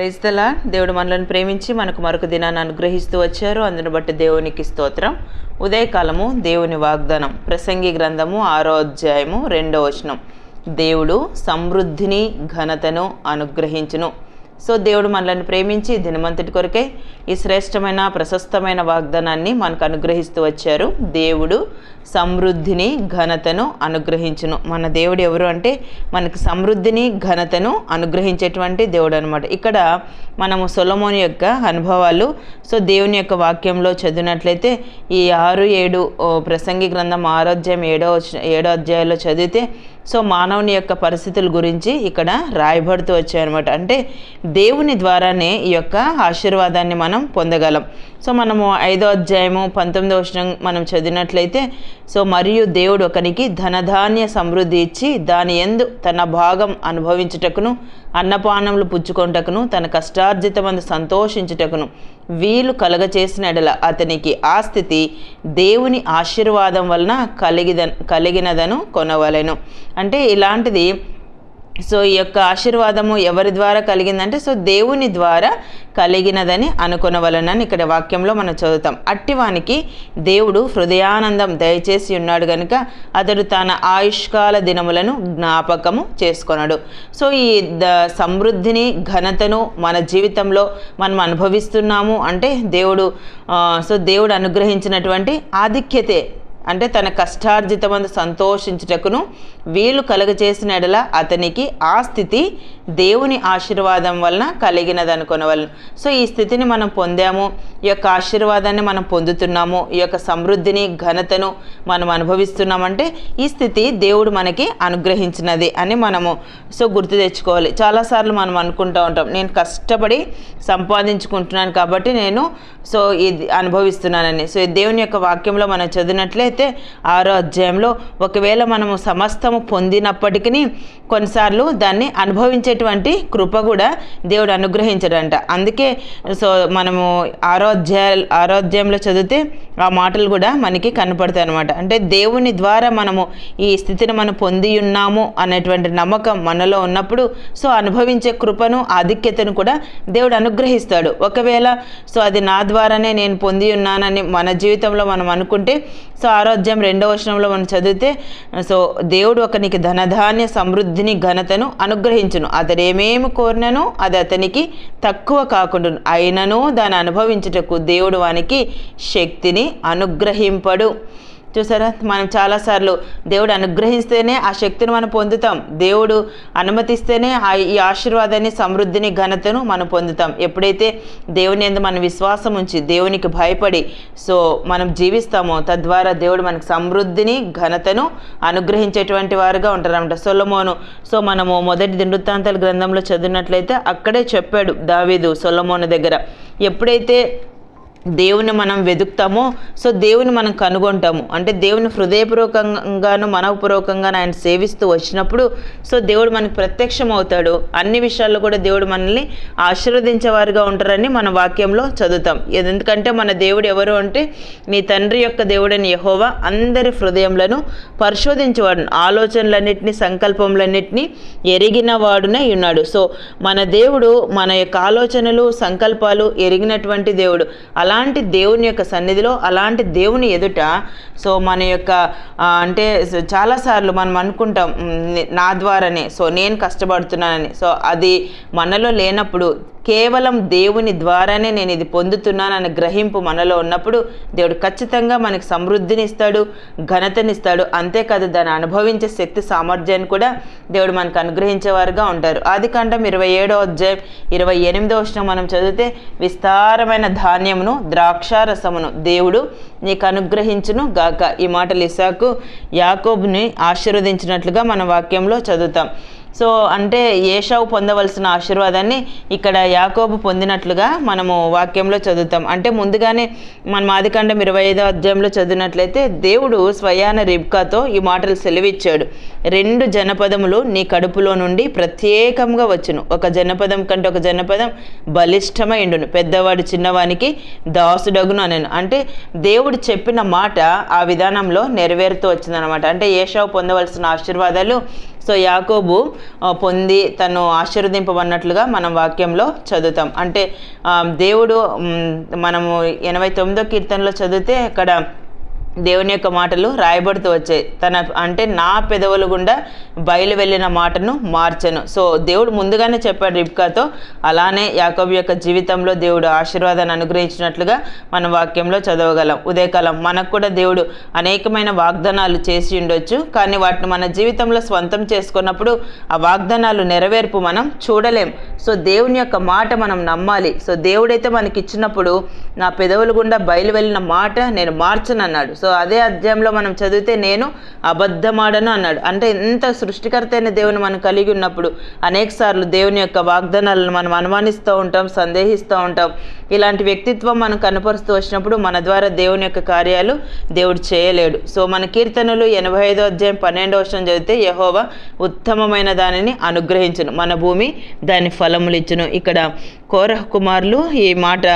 Praise దేవుడు మనలను ప్రేమించి మనకు మరొక దినాన్ని అనుగ్రహిస్తూ వచ్చారు. అందును బట్టి దేవునికి స్తోత్రం. ఉదయకాలము దేవుని వాగ్దానం. ప్రసంగి గ్రంథము ఆరో అధ్యాయము రెండో వచనం. దేవుడు సమృద్ధిని ఘనతను అనుగ్రహించును. సో దేవుడు మనల్ని ప్రేమించి దినమంతటి కొరకే ఈ శ్రేష్టమైన ప్రశస్తమైన వాగ్దానాన్ని మనకు అనుగ్రహిస్తూ వచ్చారు. దేవుడు సమృద్ధిని ఘనతను అనుగ్రహించును. మన దేవుడు ఎవరు అంటే మనకు సమృద్ధిని ఘనతను అనుగ్రహించేటువంటి దేవుడు అనమాట ఇక్కడ మనము సొలమోని యొక్క అనుభవాలు సో దేవుని యొక్క వాక్యంలో చదివినట్లయితే ఈ ఆరు ఏడు ఓ, ప్రసంగి గ్రంథం ఆరోగ్యం ఏడో ఏడో అధ్యాయంలో చదివితే సో మానవుని యొక్క పరిస్థితుల గురించి ఇక్కడ రాయబడుతూ వచ్చాయన్నమాట అంటే దేవుని ద్వారానే ఈ యొక్క ఆశీర్వాదాన్ని మనం పొందగలం. సో మనము ఐదో అధ్యాయము పంతొమ్మిదో వచనం మనం చదివినట్లయితే సో మరియు దేవుడు ఒకనికి ధనధాన్య సమృద్ధి ఇచ్చి దాని ఎందు తన భాగం అనుభవించుటకును అన్నపానములు పుచ్చుకొనుటకును తన కష్టార్జితమందు సంతోషించుటకును వీలు కలగచేసిన ఎడల అతనికి ఆ స్థితి దేవుని ఆశీర్వాదం వలన కలిగిద కలిగినదను కొనవలెను. అంటే ఇలాంటిది సో ఈ యొక్క ఆశీర్వాదము ఎవరి ద్వారా కలిగిందంటే సో దేవుని ద్వారా కలిగినదని అనుకునవలనని ఇక్కడ వాక్యంలో మనం చదువుతాం. అట్టివానికి దేవుడు హృదయానందం దయచేసి ఉన్నాడు కనుక అతడు తన ఆయుష్కాల దినములను జ్ఞాపకము చేసుకున్నాడు సో ఈ ద సమృద్ధిని ఘనతను మన జీవితంలో మనం అనుభవిస్తున్నాము అంటే దేవుడు సో దేవుడు అనుగ్రహించినటువంటి ఆధిక్యతే అంటే తన కష్టార్జితమందు సంతోషించుటకును వీలు కలగచేసిన ఎడల అతనికి ఆ స్థితి దేవుని ఆశీర్వాదం వలన కలిగినది అనుకొనవలను సో ఈ స్థితిని మనం పొందాము ఈ యొక్క ఆశీర్వాదాన్ని మనం పొందుతున్నాము ఈ యొక్క సమృద్ధిని ఘనతను మనం అనుభవిస్తున్నామంటే ఈ స్థితి దేవుడు మనకి అనుగ్రహించినది అని మనము సో గుర్తు తెచ్చుకోవాలి. చాలాసార్లు మనం అనుకుంటూ ఉంటాం నేను కష్టపడి సంపాదించుకుంటున్నాను కాబట్టి నేను సో ఇది అనుభవిస్తున్నానని. సో ఈ దేవుని యొక్క వాక్యంలో మనం చదివినట్లయితే ఆరో అధ్యాయంలో ఒకవేళ మనము సమస్తము పొందినప్పటికీ కొన్నిసార్లు దాన్ని అనుభవించే అనుభవించేటువంటి కృప కూడా దేవుడు అనుగ్రహించడంట. అందుకే సో మనము ఆరోధ్య ఆరోధ్యంలో చదివితే ఆ మాటలు కూడా మనకి కనపడతాయి అనమాట అంటే దేవుని ద్వారా మనము ఈ స్థితిని మనం పొంది ఉన్నాము అనేటువంటి నమ్మకం మనలో ఉన్నప్పుడు సో అనుభవించే కృపను ఆధిక్యతను కూడా దేవుడు అనుగ్రహిస్తాడు. ఒకవేళ సో అది నా ద్వారానే నేను పొంది ఉన్నానని మన జీవితంలో మనం అనుకుంటే సో ఆరోగ్యం రెండవ వచనంలో మనం చదివితే సో దేవుడు ఒకనికి ధనధాన్య సమృద్ధిని ఘనతను అనుగ్రహించును. అతడు ఏమేమి కోరినను అది అతనికి తక్కువ కాకుండా అయినను దాన్ని అనుభవించుటకు దేవుడు వానికి శక్తిని అనుగ్రహింపడు. చూసారా? మనం చాలాసార్లు దేవుడు అనుగ్రహిస్తేనే ఆ శక్తిని మనం పొందుతాం. దేవుడు అనుమతిస్తేనే ఆ ఈ ఆశీర్వాదాన్ని సమృద్ధిని ఘనతను మనం పొందుతాం. ఎప్పుడైతే దేవుని ఎందు మన విశ్వాసం ఉంచి దేవునికి భయపడి సో మనం జీవిస్తామో తద్వారా దేవుడు మనకు సమృద్ధిని ఘనతను అనుగ్రహించేటువంటి వారుగా ఉంటారన్నమాట. సొలమోను సో మనము మొదటి దిండుతాంతాల గ్రంథంలో చదివినట్లయితే అక్కడే చెప్పాడు దావీదు సొలమోను దగ్గర. ఎప్పుడైతే దేవుని మనం వెతుకుతామో సో దేవుని మనం కనుగొంటాము. అంటే దేవుని హృదయపూర్వకంగాను మనవపూర్వకంగాను ఆయన సేవిస్తూ వచ్చినప్పుడు సో దేవుడు మనకు ప్రత్యక్షం అవుతాడు అన్ని విషయాల్లో కూడా దేవుడు మనల్ని ఆశీర్వదించేవారుగా ఉంటారని మన వాక్యంలో చదువుతాం. ఎందుకంటే మన దేవుడు ఎవరు అంటే నీ తండ్రి యొక్క దేవుడని యహోవా అందరి హృదయంలను పరిశోధించేవాడు. ఆలోచనలన్నింటినీ సంకల్పములన్నింటినీ ఎరిగిన వాడునే ఉన్నాడు. సో మన దేవుడు మన యొక్క ఆలోచనలు సంకల్పాలు ఎరిగినటువంటి దేవుడు. అలా అలాంటి దేవుని యొక్క సన్నిధిలో అలాంటి దేవుని ఎదుట సో మన యొక్క అంటే చాలాసార్లు మనం అనుకుంటాం నా ద్వారానే సో నేను కష్టపడుతున్నానని. సో అది మనలో లేనప్పుడు కేవలం దేవుని ద్వారానే నేను ఇది పొందుతున్నానని గ్రహింపు మనలో ఉన్నప్పుడు దేవుడు ఖచ్చితంగా మనకు సమృద్ధిని ఇస్తాడు ఘనతనిస్తాడు. అంతేకాదు దాన్ని అనుభవించే శక్తి సామర్థ్యాన్ని కూడా దేవుడు మనకు అనుగ్రహించేవారుగా ఉంటారు. ఆది కాండం ఇరవై ఏడో అధ్యాయం ఇరవై ఎనిమిదో వచ్చిన మనం చదివితే విస్తారమైన ధాన్యమును ద్రాక్షారసమును దేవుడు నీకు అనుగ్రహించును గాక. ఈ మాటలు ఇసాకు యాకోబ్ని ఆశీర్వదించినట్లుగా మన వాక్యంలో చదువుతాం. సో అంటే ఏషావు పొందవలసిన ఆశీర్వాదాన్ని ఇక్కడ యాకోబు పొందినట్లుగా మనము వాక్యంలో చదువుతాం. అంటే ముందుగానే మన మాదికాండం ఇరవై ఐదో అధ్యాయంలో చదివినట్లయితే దేవుడు స్వయాన రిబ్కాతో ఈ మాటలు సెలవిచ్చాడు. రెండు జనపదములు నీ కడుపులో నుండి ప్రత్యేకంగా వచ్చును. ఒక జనపదం కంటే ఒక జనపదం బలిష్టమైండును. పెద్దవాడు చిన్నవానికి దాసుడగును అనను. అంటే దేవుడు చెప్పిన మాట ఆ విధానంలో నెరవేరుతూ వచ్చిందనమాట అంటే ఏషావు పొందవలసిన ఆశీర్వాదాలు సో యాకోబు పొంది తను ఆశీర్వదింపబడినట్లుగా మనం వాక్యంలో చదువుతాం. అంటే దేవుడు మనము ఎనభై తొమ్మిదో కీర్తనలో చదివితే అక్కడ దేవుని యొక్క మాటలు రాయబడుతూ వచ్చాయి. తన అంటే నా పెదవులు గుండా బయలు వెళ్ళిన మాటను మార్చను. సో దేవుడు ముందుగానే చెప్పాడు రిబ్కాతో అలానే యాకోబు యొక్క జీవితంలో దేవుడు ఆశీర్వాదాన్ని అనుగ్రహించినట్లుగా మన వాక్యంలో చదవగలం. ఉదయకాలం మనకు కూడా దేవుడు అనేకమైన వాగ్దానాలు చేసి ఉండొచ్చు. కానీ వాటిని మన జీవితంలో స్వంతం చేసుకున్నప్పుడు ఆ వాగ్దానాలు నెరవేర్పు మనం చూడలేం. సో దేవుని యొక్క మాట మనం నమ్మాలి. సో దేవుడైతే మనకి ఇచ్చినప్పుడు నా పెదవులు గుండా బయలు వెళ్ళిన మాట నేను మార్చను అన్నాడు సో అదే అధ్యాయంలో మనం చదివితే నేను అబద్ధమాడను అన్నాడు. అంటే ఎంత సృష్టికర్త అయిన దేవుని మనం కలిగి ఉన్నప్పుడు అనేక సార్లు దేవుని యొక్క వాగ్దానాలను మనం అనుమానిస్తూ ఉంటాం సందేహిస్తూ ఉంటాం. ఇలాంటి వ్యక్తిత్వం మనం కనపరుస్తూ వచ్చినప్పుడు మన ద్వారా దేవుని యొక్క కార్యాలు దేవుడు చేయలేడు. సో మన కీర్తనలు ఎనభై ఐదో అధ్యాయం పన్నెండవ వర్షం చదివితే యహోవా ఉత్తమమైన దానిని అనుగ్రహించును. మన భూమి దాని ఫలములు ఇచ్చును. ఇక్కడ కోరహ కుమారులు ఈ మాట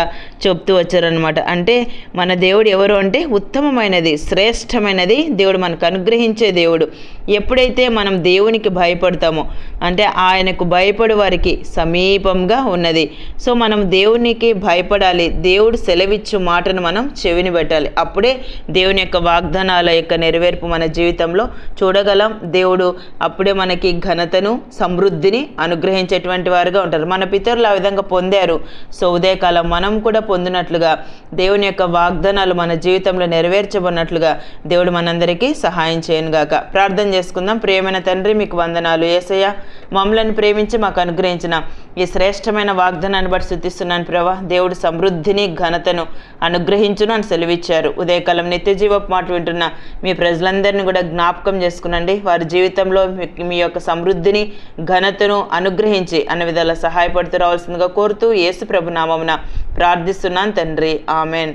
చెప్తూ వచ్చారనమాట అంటే మన దేవుడు ఎవరు అంటే ఉత్తమమైన ఉత్తమమైనది శ్రేష్టమైనది. దేవుడు మనకు అనుగ్రహించే దేవుడు. ఎప్పుడైతే మనం దేవునికి భయపడతామో అంటే ఆయనకు భయపడే వారికి సమీపంగా ఉన్నది. సో మనం దేవునికి భయపడాలి. దేవుడు సెలవిచ్చు మాటను మనం చెవిని పెట్టాలి. అప్పుడే దేవుని యొక్క వాగ్దానాల యొక్క నెరవేర్పు మన జీవితంలో చూడగలం. దేవుడు అప్పుడే మనకి ఘనతను సమృద్ధిని అనుగ్రహించేటువంటి వారుగా ఉంటారు. మన పితరులు ఆ విధంగా పొందారు. సో ఉదయకాలం మనం కూడా పొందినట్లుగా దేవుని యొక్క వాగ్దానాలు మన జీవితంలో నెరవేర్చబడినట్లుగా దేవుడు మనందరికీ సహాయం చేయను గాక ప్రార్థన చేసుకుందాం. ప్రియమైన తండ్రి మీకు వందనాలు. ఏసయ్య మమ్మలను ప్రేమించి మాకు అనుగ్రహించిన ఈ శ్రేష్టమైన వాగ్దానాన్ని బట్టి శుద్ధిస్తున్నాను ప్రభా. దేవుడు సమృద్ధిని ఘనతను అనుగ్రహించును అని సెలవిచ్చారు. ఉదయకాలం నిత్యజీవపు మాట వింటున్న మీ ప్రజలందరినీ కూడా జ్ఞాపకం చేసుకునండి. వారి జీవితంలో మీ- మీ యొక్క సమృద్ధిని ఘనతను అనుగ్రహించి అన్ని విధాలా సహాయపడుతూ రావాల్సిందిగా కోరుతూ యేసు ప్రభు నామమున ప్రార్థిస్తున్నాను తండ్రి. ఆమెన్.